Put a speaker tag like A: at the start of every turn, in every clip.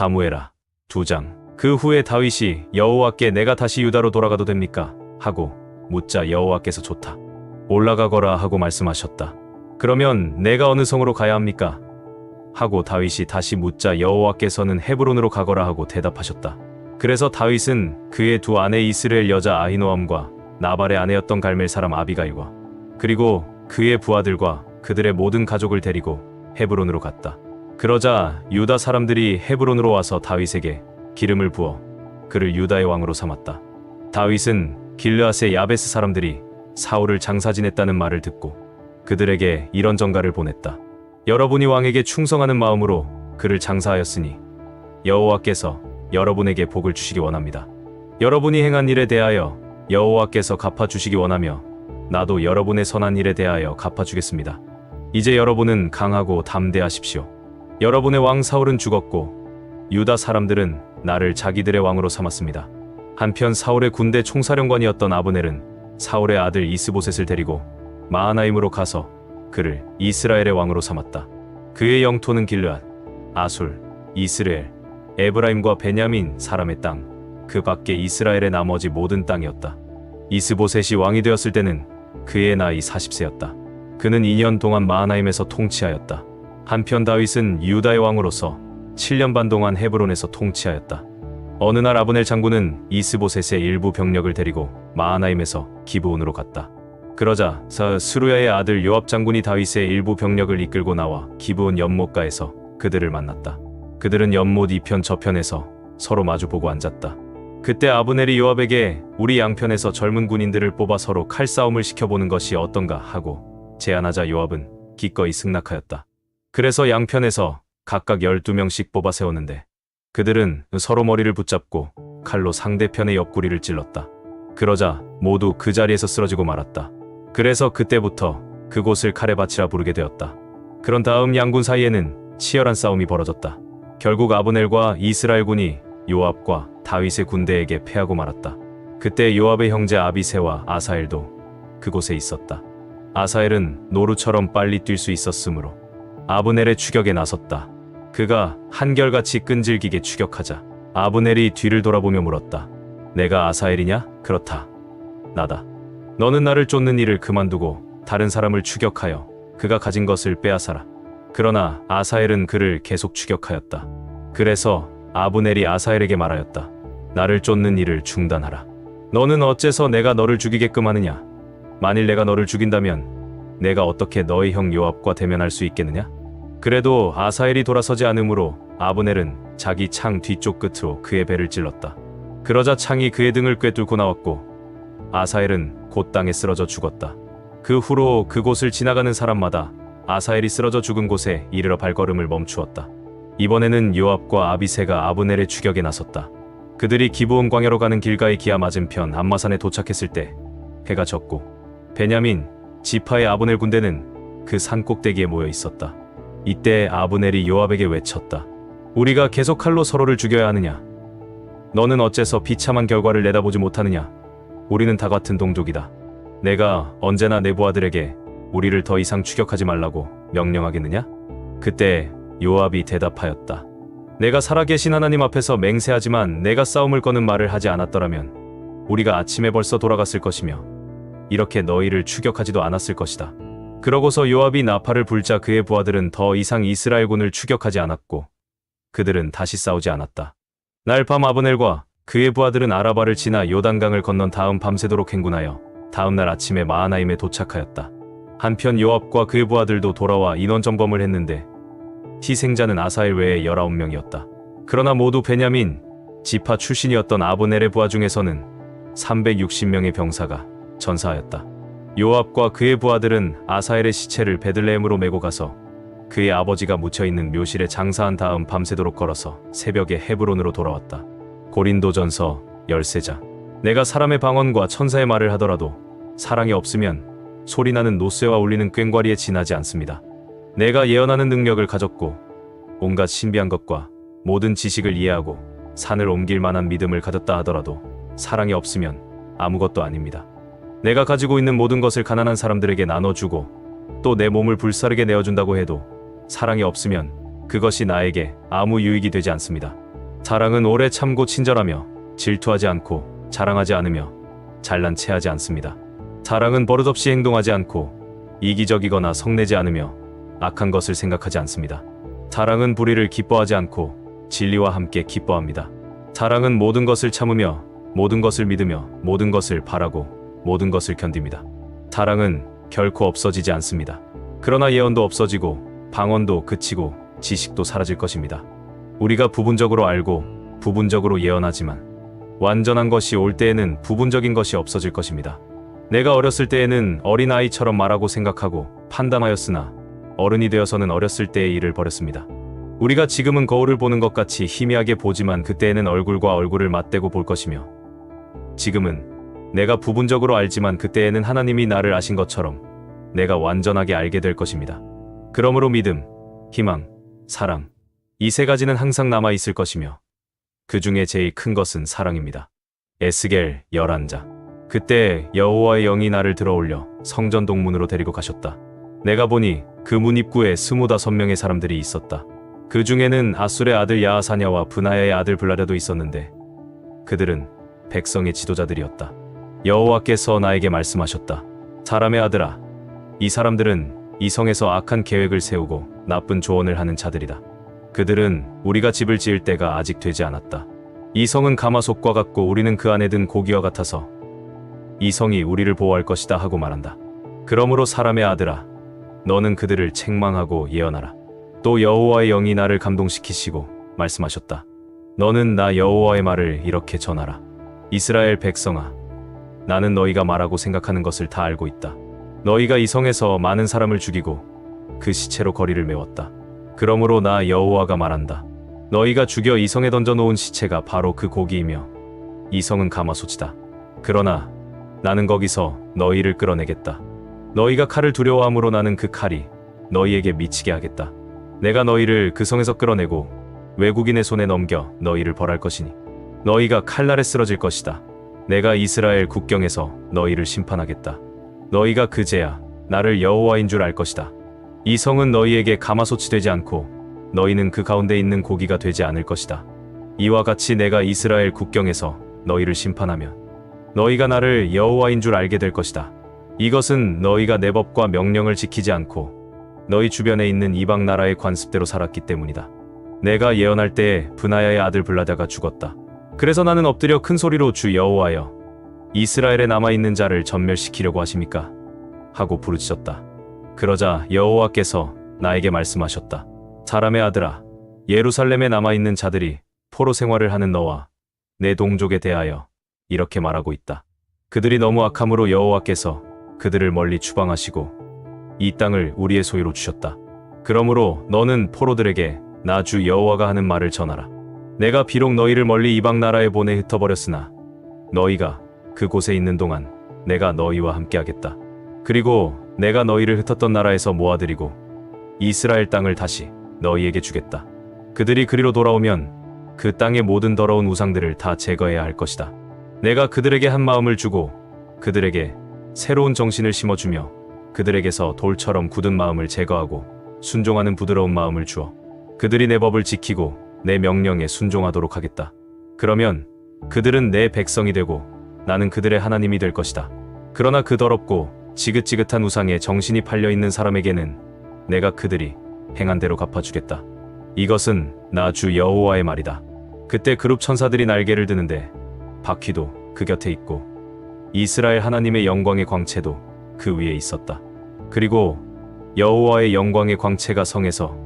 A: 사무에라 두 장. 그 후에 다윗이 여호와께 내가 다시 유다로 돌아가도 됩니까? 하고 묻자 여호와께서 좋다. 올라가거라 하고 말씀하셨다. 그러면 내가 어느 성으로 가야 합니까? 하고 다윗이 다시 묻자 여호와께서는 헤브론으로 가거라 하고 대답하셨다. 그래서 다윗은 그의 두 아내 이스라엘 여자 아히노암과 나발의 아내였던 갈멜 사람 아비가일과 그리고 그의 부하들과 그들의 모든 가족을 데리고 헤브론으로 갔다. 그러자 유다 사람들이 헤브론으로 와서 다윗에게 기름을 부어 그를 유다의 왕으로 삼았다. 다윗은 길르앗의 야베스 사람들이 사울을 장사 지냈다는 말을 듣고 그들에게 이런 전가를 보냈다. 여러분이 왕에게 충성하는 마음으로 그를 장사하였으니 여호와께서 여러분에게 복을 주시기 원합니다. 여러분이 행한 일에 대하여 여호와께서 갚아 주시기 원하며 나도 여러분의 선한 일에 대하여 갚아 주겠습니다. 이제 여러분은 강하고 담대하십시오. 여러분의 왕 사울은 죽었고 유다 사람들은 나를 자기들의 왕으로 삼았습니다. 한편 사울의 군대 총사령관이었던 아브넬은 사울의 아들 이스보셋을 데리고 마하나임으로 가서 그를 이스라엘의 왕으로 삼았다. 그의 영토는 길르앗, 아술, 이스라엘, 에브라임과 베냐민 사람의 땅, 그 밖에 이스라엘의 나머지 모든 땅이었다. 이스보셋이 왕이 되었을 때는 그의 나이 40세였다. 그는 2년 동안 마하나임에서 통치하였다. 한편 다윗은 유다의 왕으로서 7년 반 동안 헤브론에서 통치하였다. 어느 날 아브넬 장군은 이스보셋의 일부 병력을 데리고 마하나임에서 기브온으로 갔다. 그러자 사 스루야의 아들 요압 장군이 다윗의 일부 병력을 이끌고 나와 기브온 연못가에서 그들을 만났다. 그들은 연못 이편 저편에서 서로 마주보고 앉았다. 그때 아브넬이 요압에게 우리 양편에서 젊은 군인들을 뽑아 서로 칼싸움을 시켜보는 것이 어떤가 하고 제안하자 요압은 기꺼이 승낙하였다. 그래서 양편에서 각각 12명씩 뽑아 세웠는데 그들은 서로 머리를 붙잡고 칼로 상대편의 옆구리를 찔렀다. 그러자 모두 그 자리에서 쓰러지고 말았다. 그래서 그때부터 그곳을 바치라 부르게 되었다. 그런 다음 양군 사이에는 치열한 싸움이 벌어졌다. 결국 아브넬과 이스라엘군이 요압과 다윗의 군대에게 패하고 말았다. 그때 요압의 형제 아비세와 아사엘도 그곳에 있었다. 아사엘은 노루처럼 빨리 뛸 수 있었으므로 아브넬의 추격에 나섰다. 그가 한결같이 끈질기게 추격하자 아브넬이 뒤를 돌아보며 물었다. 내가 아사엘이냐? 그렇다. 나다. 너는 나를 쫓는 일을 그만두고 다른 사람을 추격하여 그가 가진 것을 빼앗아라. 그러나 아사엘은 그를 계속 추격하였다. 그래서 아브넬이 아사엘에게 말하였다. 나를 쫓는 일을 중단하라. 너는 어째서 내가 너를 죽이게끔 하느냐? 만일 내가 너를 죽인다면 내가 어떻게 너의 형 요압과 대면할 수 있겠느냐? 그래도 아사엘이 돌아서지 않으므로 아브넬은 자기 창 뒤쪽 끝으로 그의 배를 찔렀다. 그러자 창이 그의 등을 꿰뚫고 나왔고 아사엘은 곧 땅에 쓰러져 죽었다. 그 후로 그곳을 지나가는 사람마다 아사엘이 쓰러져 죽은 곳에 이르러 발걸음을 멈추었다. 이번에는 요압과 아비세가 아브넬의 추격에 나섰다. 그들이 기브온 광야로 가는 길가의 기아 맞은편 암마산에 도착했을 때 해가 졌고 베냐민 지파의 아브넬 군대는 그 산 꼭대기에 모여 있었다. 이때 아브넬이 요압에게 외쳤다. 우리가 계속 칼로 서로를 죽여야 하느냐? 너는 어째서 비참한 결과를 내다보지 못하느냐? 우리는 다 같은 동족이다. 내가 언제나 내 부하들에게 우리를 더 이상 추격하지 말라고 명령하겠느냐? 그때 요압이 대답하였다. 내가 살아계신 하나님 앞에서 맹세하지만 내가 싸움을 거는 말을 하지 않았더라면 우리가 아침에 벌써 돌아갔을 것이며 이렇게 너희를 추격하지도 않았을 것이다. 그러고서 요압이 나팔을 불자 그의 부하들은 더 이상 이스라엘군을 추격하지 않았고 그들은 다시 싸우지 않았다. 날 밤 아브넬과 그의 부하들은 아라바를 지나 요단강을 건넌 다음 밤새도록 행군하여 다음 날 아침에 마하나임에 도착하였다. 한편 요압과 그의 부하들도 돌아와 인원 점검을 했는데 희생자는 아사엘 외에 19명이었다. 그러나 모두 베냐민 지파 출신이었던 아브넬의 부하 중에서는 360명의 병사가 전사하였다. 요압과 그의 부하들은 아사엘의 시체를 베들레헴으로 메고 가서 그의 아버지가 묻혀 있는 묘실에 장사한 다음 밤새도록 걸어서 새벽에 헤브론으로 돌아왔다. 고린도전서 13장. 내가 사람의 방언과 천사의 말을 하더라도 사랑이 없으면 소리나는 노쇠와 울리는 꽹과리에 지나지 않습니다. 내가 예언하는 능력을 가졌고 온갖 신비한 것과 모든 지식을 이해하고 산을 옮길 만한 믿음을 가졌다 하더라도 사랑이 없으면 아무것도 아닙니다. 내가 가지고 있는 모든 것을 가난한 사람들에게 나눠주고 또 내 몸을 불사르게 내어준다고 해도 사랑이 없으면 그것이 나에게 아무 유익이 되지 않습니다. 사랑은 오래 참고 친절하며 질투하지 않고 자랑하지 않으며 잘난 체하지 않습니다. 사랑은 버릇없이 행동하지 않고 이기적이거나 성내지 않으며 악한 것을 생각하지 않습니다. 사랑은 불의를 기뻐하지 않고 진리와 함께 기뻐합니다. 사랑은 모든 것을 참으며 모든 것을 믿으며 모든 것을 바라고 모든 것을 견딥니다. 사랑은 결코 없어지지 않습니다. 그러나 예언도 없어지고 방언도 그치고 지식도 사라질 것입니다. 우리가 부분적으로 알고 부분적으로 예언하지만 완전한 것이 올 때에는 부분적인 것이 없어질 것입니다. 내가 어렸을 때에는 어린아이처럼 말하고 생각하고 판단하였으나 어른이 되어서는 어렸을 때의 일을 버렸습니다. 우리가 지금은 거울을 보는 것 같이 희미하게 보지만 그때에는 얼굴과 얼굴을 맞대고 볼 것이며 지금은 내가 부분적으로 알지만 그때에는 하나님이 나를 아신 것처럼 내가 완전하게 알게 될 것입니다. 그러므로 믿음, 희망, 사랑 이 세 가지는 항상 남아 있을 것이며 그 중에 제일 큰 것은 사랑입니다. 에스겔 11자 그때 여호와의 영이 나를 들어올려 성전 동문으로 데리고 가셨다. 내가 보니 그 문 입구에 스무다섯 명의 사람들이 있었다. 그 중에는 아술의 아들 야하사냐와 분하야의 아들 블라랴도 있었는데 그들은 백성의 지도자들이었다. 여호와께서 나에게 말씀하셨다. 사람의 아들아, 이 사람들은 이 성에서 악한 계획을 세우고 나쁜 조언을 하는 자들이다. 그들은 우리가 집을 지을 때가 아직 되지 않았다. 이 성은 가마솥과 같고 우리는 그 안에 든 고기와 같아서 이 성이 우리를 보호할 것이다 하고 말한다. 그러므로 사람의 아들아, 너는 그들을 책망하고 예언하라. 또 여호와의 영이 나를 감동시키시고 말씀하셨다. 너는 나 여호와의 말을 이렇게 전하라. 이스라엘 백성아, 나는 너희가 말하고 생각하는 것을 다 알고 있다. 너희가 이 성에서 많은 사람을 죽이고 그 시체로 거리를 메웠다. 그러므로 나 여호와가 말한다. 너희가 죽여 이 성에 던져 놓은 시체가 바로 그 고기이며 이 성은 가마솥이다. 그러나 나는 거기서 너희를 끌어내겠다. 너희가 칼을 두려워함으로 나는 그 칼이 너희에게 미치게 하겠다. 내가 너희를 그 성에서 끌어내고 외국인의 손에 넘겨 너희를 벌할 것이니 너희가 칼날에 쓰러질 것이다. 내가 이스라엘 국경에서 너희를 심판하겠다. 너희가 그제야 나를 여호와인 줄 알 것이다. 이 성은 너희에게 가마솥이 되지 않고 너희는 그 가운데 있는 고기가 되지 않을 것이다. 이와 같이 내가 이스라엘 국경에서 너희를 심판하면 너희가 나를 여호와인 줄 알게 될 것이다. 이것은 너희가 내 법과 명령을 지키지 않고 너희 주변에 있는 이방 나라의 관습대로 살았기 때문이다. 내가 예언할 때에 분하야의 아들 블라다가 죽었다. 그래서 나는 엎드려 큰 소리로 주 여호와여 이스라엘에 남아 있는 자를 전멸시키려고 하십니까? 하고 부르짖었다. 그러자 여호와께서 나에게 말씀하셨다. 사람의 아들아, 예루살렘에 남아 있는 자들이 포로 생활을 하는 너와 내 동족에 대하여 이렇게 말하고 있다. 그들이 너무 악함으로 여호와께서 그들을 멀리 추방하시고 이 땅을 우리의 소유로 주셨다. 그러므로 너는 포로들에게 나 주 여호와가 하는 말을 전하라. 내가 비록 너희를 멀리 이방 나라에 보내 흩어버렸으나 너희가 그곳에 있는 동안 내가 너희와 함께하겠다. 그리고 내가 너희를 흩었던 나라에서 모아들이고 이스라엘 땅을 다시 너희에게 주겠다. 그들이 그리로 돌아오면 그 땅의 모든 더러운 우상들을 다 제거해야 할 것이다. 내가 그들에게 한 마음을 주고 그들에게 새로운 정신을 심어주며 그들에게서 돌처럼 굳은 마음을 제거하고 순종하는 부드러운 마음을 주어 그들이 내 법을 지키고 내 명령에 순종하도록 하겠다. 그러면 그들은 내 백성이 되고 나는 그들의 하나님이 될 것이다. 그러나 그 더럽고 지긋지긋한 우상에 정신이 팔려 있는 사람에게는 내가 그들이 행한 대로 갚아주겠다. 이것은 나 주 여호와의 말이다. 그때 그룹 천사들이 날개를 드는데 바퀴도 그 곁에 있고 이스라엘 하나님의 영광의 광채도 그 위에 있었다. 그리고 여호와의 영광의 광채가 성에서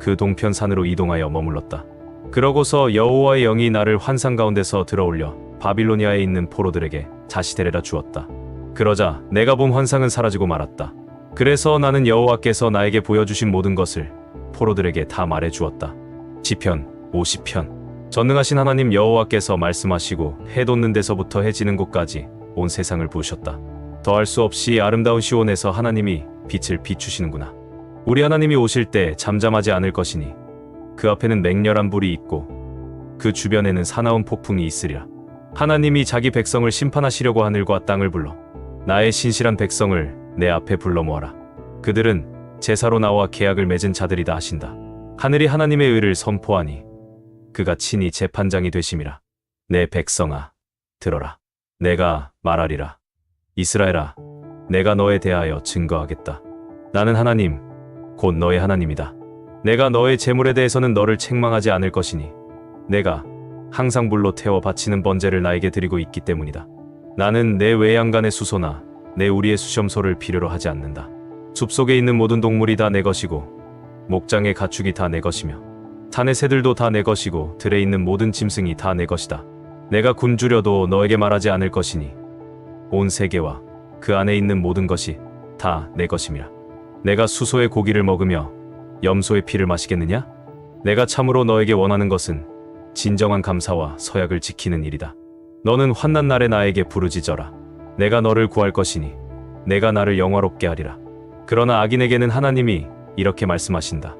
A: 그 동편 산으로 이동하여 머물렀다. 그러고서 여호와의 영이 나를 환상 가운데서 들어올려 바빌로니아에 있는 포로들에게 다시 데려다 주었다. 그러자 내가 본 환상은 사라지고 말았다. 그래서 나는 여호와께서 나에게 보여주신 모든 것을 포로들에게 다 말해 주었다. 시편 50편 전능하신 하나님 여호와께서 말씀하시고 해 돋는 데서부터 해 지는 곳까지 온 세상을 부으셨다. 더할 수 없이 아름다운 시온에서 하나님이 빛을 비추시는구나. 우리 하나님이 오실 때 잠잠하지 않을 것이니 그 앞에는 맹렬한 불이 있고 그 주변에는 사나운 폭풍이 있으리라. 하나님이 자기 백성을 심판하시려고 하늘과 땅을 불러 나의 신실한 백성을 내 앞에 불러 모아라. 그들은 제사로 나와 계약을 맺은 자들이다 하신다. 하늘이 하나님의 의를 선포하니 그가 친히 재판장이 되심이라. 내 백성아, 들어라. 내가 말하리라. 이스라엘아, 내가 너에 대하여 증거하겠다. 나는 하나님, 곧 너의 하나님이다. 내가 너의 재물에 대해서는 너를 책망하지 않을 것이니, 내가 항상 불로 태워 바치는 번제를 나에게 드리고 있기 때문이다. 나는 내 외양간의 수소나 내 우리의 수염소를 필요로 하지 않는다. 숲속에 있는 모든 동물이 다 내 것이고, 목장의 가축이 다 내 것이며, 산의 새들도 다 내 것이고, 들에 있는 모든 짐승이 다 내 것이다. 내가 굶주려도 너에게 말하지 않을 것이니, 온 세계와 그 안에 있는 모든 것이 다 내 것임이라. 내가 수소의 고기를 먹으며 염소의 피를 마시겠느냐? 내가 참으로 너에게 원하는 것은 진정한 감사와 서약을 지키는 일이다. 너는 환난 날에 나에게 부르짖어라. 내가 너를 구할 것이니 내가 나를 영화롭게 하리라. 그러나 악인에게는 하나님이 이렇게 말씀하신다.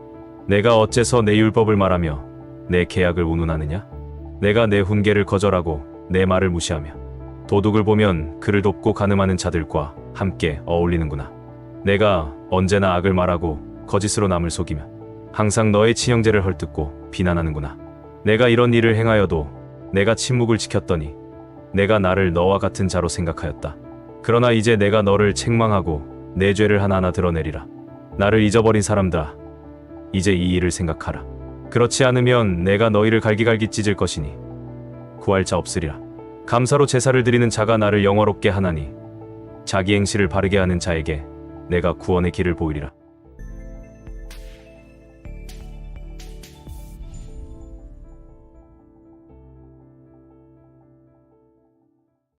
A: 내가 어째서 내 율법을 말하며 내 계약을 운운하느냐? 내가 내 훈계를 거절하고 내 말을 무시하며 도둑을 보면 그를 돕고 가늠하는 자들과 함께 어울리는구나. 내가 언제나 악을 말하고 거짓으로 남을 속이며 항상 너의 친형제를 헐뜯고 비난하는구나. 내가 이런 일을 행하여도 내가 침묵을 지켰더니 내가 나를 너와 같은 자로 생각하였다. 그러나 이제 내가 너를 책망하고 내 죄를 하나하나 드러내리라. 나를 잊어버린 사람들아, 이제 이 일을 생각하라. 그렇지 않으면 내가 너희를 갈기갈기 찢을 것이니 구할 자 없으리라. 감사로 제사를 드리는 자가 나를 영화롭게 하나니 자기 행실을 바르게 하는 자에게 내가 구원의 길을 보이리라.